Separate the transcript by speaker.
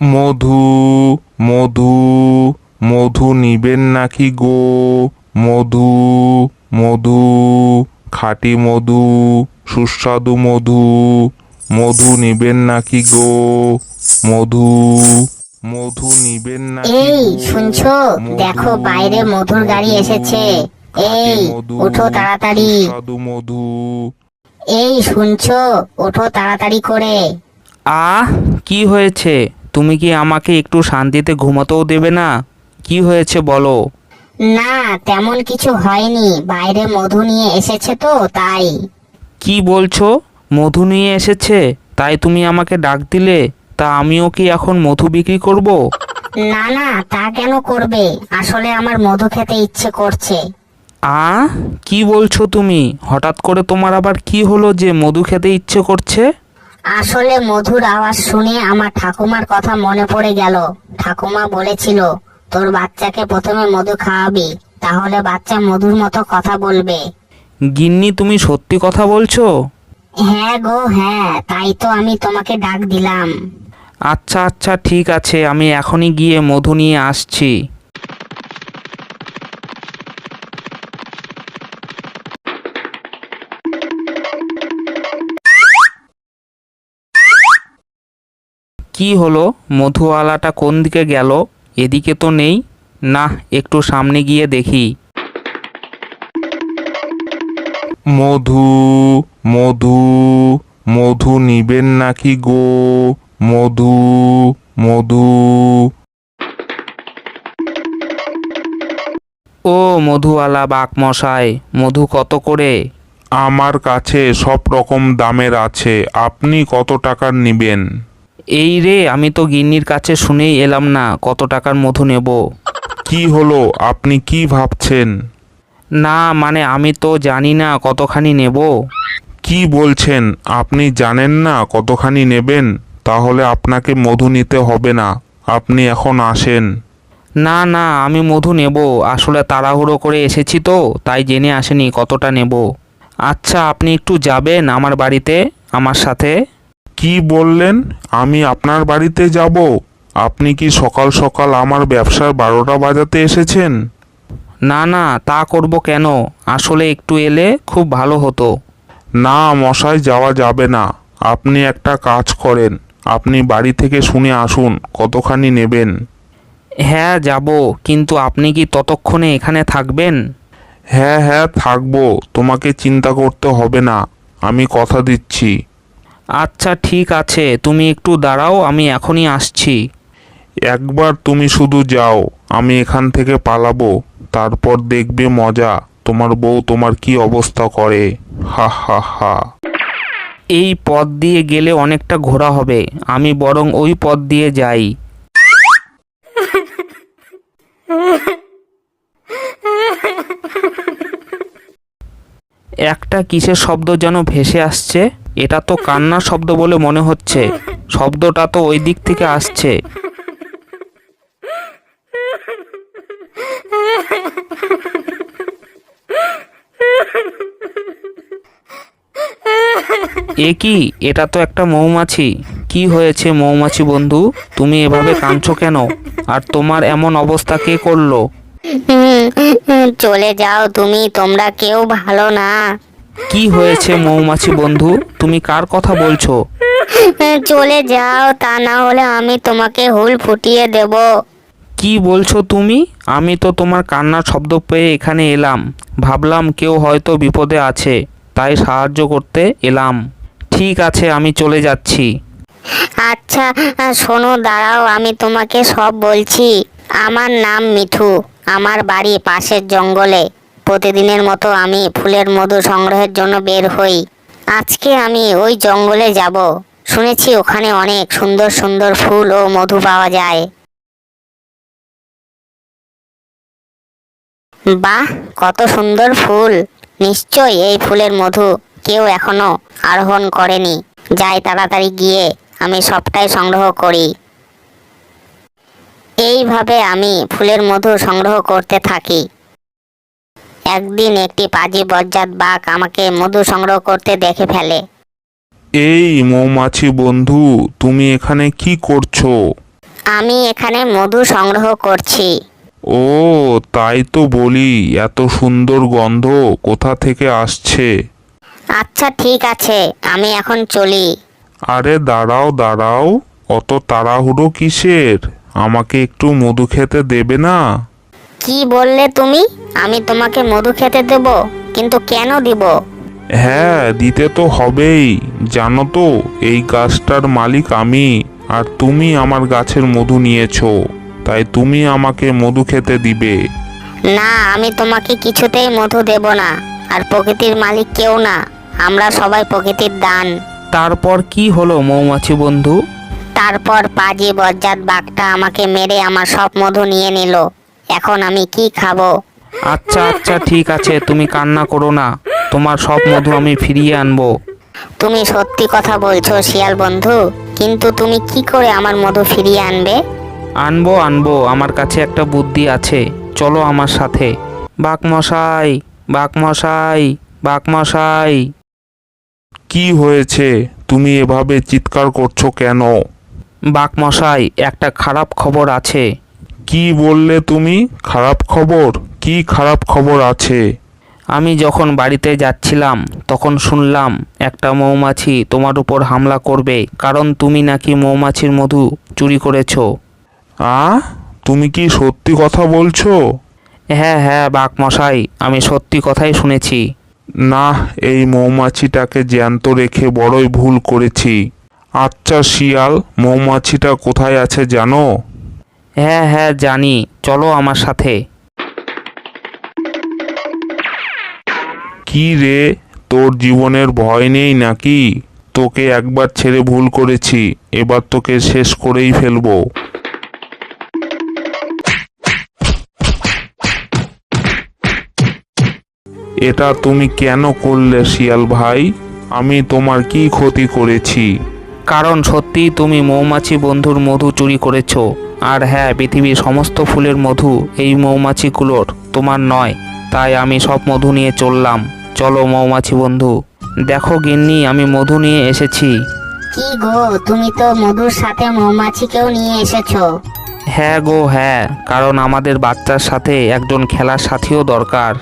Speaker 1: মধু মধু মধু নিবেন নাকি গো? মধু মধু খাঁটি মধু সুস্বাদু মধু মধু নিবেন নাকি গো? মধু মধু নিবেন না
Speaker 2: এই শুনছো? দেখো বাইরে মধুর গাড়ি এসেছে। এই
Speaker 1: মধু,
Speaker 2: ওঠো তাড়াতাড়ি।
Speaker 1: সুস্বাদু মধু।
Speaker 2: এই শুনছো? ওঠো তাড়াতাড়ি করে।
Speaker 3: আহ কি হয়েছে? তুমি কি আমাকে একটু শান্তিতে ঘুমাতেও দেবে না? কি হয়েছে বলো?
Speaker 2: না তেমন কিছু হয়নি। বাইরে মধু নিয়ে এসেছে তো তাই।
Speaker 3: কি বলছো? মধু নিয়ে এসেছে? তাই তুমি আমাকে ডাক দিলে? তা আমিও কি এখন মধু বিক্রি করব?
Speaker 2: না না তা কেন করবে? আসলে আমার মধু খেতে ইচ্ছে করছে।
Speaker 3: আ? কি বলছো তুমি? হঠাৎ করে তোমার আবার কি হলো যে মধু খেতে ইচ্ছে করছে?
Speaker 2: আসলে মধুর আওয়াজ শুনে আমার ঠাকুমার কথা মনে পড়ে গেল। ঠাকুমা বলেছিল তোর বাচ্চাকে প্রথমে মধু খাওয়াবি তাহলে বাচ্চা মধুর মতো কথা বলবে।
Speaker 3: গিন্নি তুমি সত্যি কথা বলছো?
Speaker 2: হ্যাঁ গো হ্যাঁ তাই তো আমি তোমাকে ডাক দিলাম।
Speaker 3: আচ্ছা আচ্ছা ঠিক আছে আমি এখনই গিয়ে মধু নিয়ে আসছি। কি হলো? মধুওয়ালাটা কোন দিকে গেল? এদিকে তো নেই। না একটু সামনে গিয়ে দেখি।
Speaker 1: মধু মধু মধু নিবেন নাকি গো? মধু মধু।
Speaker 3: ও মধুওয়ালা বাক মশাই মধু কত করে?
Speaker 1: আমার কাছে সব রকম দামের আছে। আপনি কত টাকার নিবেন?
Speaker 3: এই রে আমি তো গিন্নির কাছে শুনেই এলাম না কত টাকার মধু নেব।
Speaker 1: কি হলো? আপনি কি ভাবছেন?
Speaker 3: না মানে আমি তো জানি না কতখানি নেব।
Speaker 1: কি বলছেন? আপনি জানেন না কতখানি নেবেন? তাহলে আপনাকে মধু নিতে হবে না। আপনি এখন আসেন।
Speaker 3: না না আমি মধু নেব। আসলে তাড়াহুড়ো করে এসেছি তো তাই জেনে আসেনি কতটা নেব। আচ্ছা আপনি একটু যাবেন আমার বাড়িতে আমার সাথে?
Speaker 1: কি বললেন? আমি আপনার বাড়িতে যাব। আপনি কি সকাল সকাল আমার ব্যবসার বারোটা বাজাতে এসেছেন?
Speaker 3: না না তা করব কেন? আসলে একটু এলে খুব ভালো হতো।
Speaker 1: না মশাই যাওয়া যাবে না। আপনি একটা কাজ করেন। আপনি বাড়ি থেকে শুনে আসুন কতখানি নেবেন।
Speaker 3: হ্যাঁ যাব কিন্তু আপনি কি ততক্ষণে এখানে থাকবেন?
Speaker 1: হ্যাঁ হ্যাঁ থাকব। তোমাকে চিন্তা করতে হবে না। আমি কথা দিচ্ছি।
Speaker 3: আচ্ছা ঠিক আছে তুমি একটু দাঁড়াও আমি এখনই আসছি।
Speaker 1: একবার তুমি শুধু যাও আমি এখান থেকে পালাবো তারপর দেখবে মজা তোমার বউ তোমার কি অবস্থা করে। হা হা হা।
Speaker 3: এই পথ দিয়ে গেলে অনেকটা ঘোরা হবে আমি বরং ওই পথ দিয়ে যাই। একটা কিসের শব্দ যেন ভেসে আসছে? এটা তো কান্নার শব্দ বলে মনে হচ্ছে। শব্দটা তো ওই দিক থেকে আসছে। এ কি? এটা তো একটা মৌমাছি। কি হয়েছে মৌমাছি বন্ধু? তুমি এভাবে কাঁদছো কেন? আর তোমার এমন অবস্থা কে করল?
Speaker 2: চলে যাও তুমি, তোমরা কেউ ভালো না।
Speaker 3: কি হয়েছে মৌমাছি বন্ধু? তুমি কার কথা বলছো?
Speaker 2: চলে যাও তা না হলে আমি তোমাকে হুল ফুটিয়ে দেব।
Speaker 3: কি বলছো তুমি? আমি তো তোমার কান্নার শব্দ পেয়ে এখানে এলাম। ভাবলাম কেউ হয়তো বিপদে আছে তাই সাহায্য করতে এলাম। ঠিক আছে আমি চলে যাচ্ছি।
Speaker 2: আচ্ছা শোনো দাঁড়াও আমি তোমাকে সব বলছি। আমার নাম মিঠু। আমার বাড়ি পাশের জঙ্গলে। প্রতিদিনের মতো আমি ফুলের মধু সংগ্রহের জন্য বের হই। আজকে আমি ওই জঙ্গলে যাব। শুনেছি ওখানে অনেক সুন্দর সুন্দর ফুল ও মধু পাওয়া যায়। বাহ, কত সুন্দর ফুল! নিশ্চয় এই ফুলের মধু কেউ এখনও আরোহণ করেনি। যাই তাড়াতাড়ি গিয়ে আমি সবটাই সংগ্রহ করি। এইভাবে আমি ফুলের মধু সংগ্রহ করতে থাকি। একদিন একটি পাজি বজ্জাত বাঘ আমাকে মধু সংগ্রহ করতে দেখে ফেলে।
Speaker 1: এই মৌমাছি বন্ধু তুমি এখানে কি করছ?
Speaker 2: আমি এখানে মধু সংগ্রহ করছি।
Speaker 1: ও তাই তো বলি এত সুন্দর গন্ধ কোথা থেকে আসছে?
Speaker 2: আচ্ছা ঠিক আছে আমি এখন চলি।
Speaker 1: আরে দাঁড়াও দাঁড়াও অত তাড়াহুড়ো কিসের? আমাকে একটু মধু খেতে দেবে না?
Speaker 2: কি বললে তুমি? আমি তোমাকে মধু খেতে দেব কিন্তু কেন দিব?
Speaker 1: হ্যাঁ দিতে তো হবেই। জানো তো এই গাছটার মালিক আমি আর তুমি আমার গাছের মধু নিয়েছো তাই তুমি আমাকে মধু খেতে দিবে।
Speaker 2: না আমি তোমাকে কিছুতেই মধু দেব না আর প্রকৃতির মালিক কেউ না। আমরা সবাই প্রকৃতির দান।
Speaker 3: তারপর কি হলো মৌমাছি বন্ধু?
Speaker 2: তারপর পাজি বজ্জাত বাঘটা আমাকে মেরে আমার সব মধু নিয়ে নিল। এখন আমি কি খাব?
Speaker 3: আচ্ছা আচ্ছা ঠিক আছে তুমি কান্না করো না। তোমার সব মধু আমি ফিরিয়ে আনব।
Speaker 2: তুমি সত্যি কথা বলছো শিয়াল বন্ধু কিন্তু তুমি কি করে আমার মধু ফিরিয়ে আনবে?
Speaker 3: আনব আনব আমার কাছে একটা বুদ্ধি আছে। চলো আমার সাথে। বাঘ মশাই বাঘ মশাই বাঘ মশাই।
Speaker 1: কি হয়েছে? তুমি এভাবে চিৎকার করছ কেন?
Speaker 3: বাঘ মশাই একটা খারাপ খবর আছে।
Speaker 1: কি বললে তুমি? খারাপ খবর? কি খারাপ খবর আছে?
Speaker 3: আমি যখন বাড়িতে যাচ্ছিলাম তখন শুনলাম একটা মৌমাছি তোমার উপর হামলা করবে। কারণ তুমি নাকি মৌমাছির মধু চুরি করেছ।
Speaker 1: আ? তুমি কি সত্যি কথা বলছো?
Speaker 3: হ্যাঁ হ্যাঁ বাঘ মশাই আমি সত্যি কথাই শুনেছি।
Speaker 1: না এই মৌমাছিটাকে জ্যান্ত রেখে বড়ই ভুল করেছি। আচ্ছা শিয়াল মৌমাছিটা কোথায় আছে জানো?
Speaker 3: হ্যাঁ হ্যাঁ জানি। চলো আমার সাথে।
Speaker 1: কি রে? তোর জীবনের ভয় নেই নাকি? তোকে একবার ছেড়ে ভুল করেছি এবার তোকে শেষ করেই ফেলব। এটা তুমি কেন করলে শিয়াল ভাই? আমি তোমার কি ক্ষতি করেছি?
Speaker 3: কারণ সত্যিই তুমি মৌমাছি বন্ধুর মধু চুরি করেছ। আর হ্যাঁ পৃথিবীর সমস্ত ফুলের মধু এই মৌমাছিগুলোর তোমার নয় তাই আমি সব মধু নিয়ে চললাম। চলো মৌমাছি বন্ধু দেখো গিন্নি আমি মধু নিয়ে এসেছি।
Speaker 2: কি গো তুমি তো মধুর সাথে মৌমাছিকেও নিয়ে এসেছ।
Speaker 3: হ্যাঁ গো হ্যাঁ কারণ আমাদের বাচ্চার সাথে একজন খেলার সাথীও দরকার।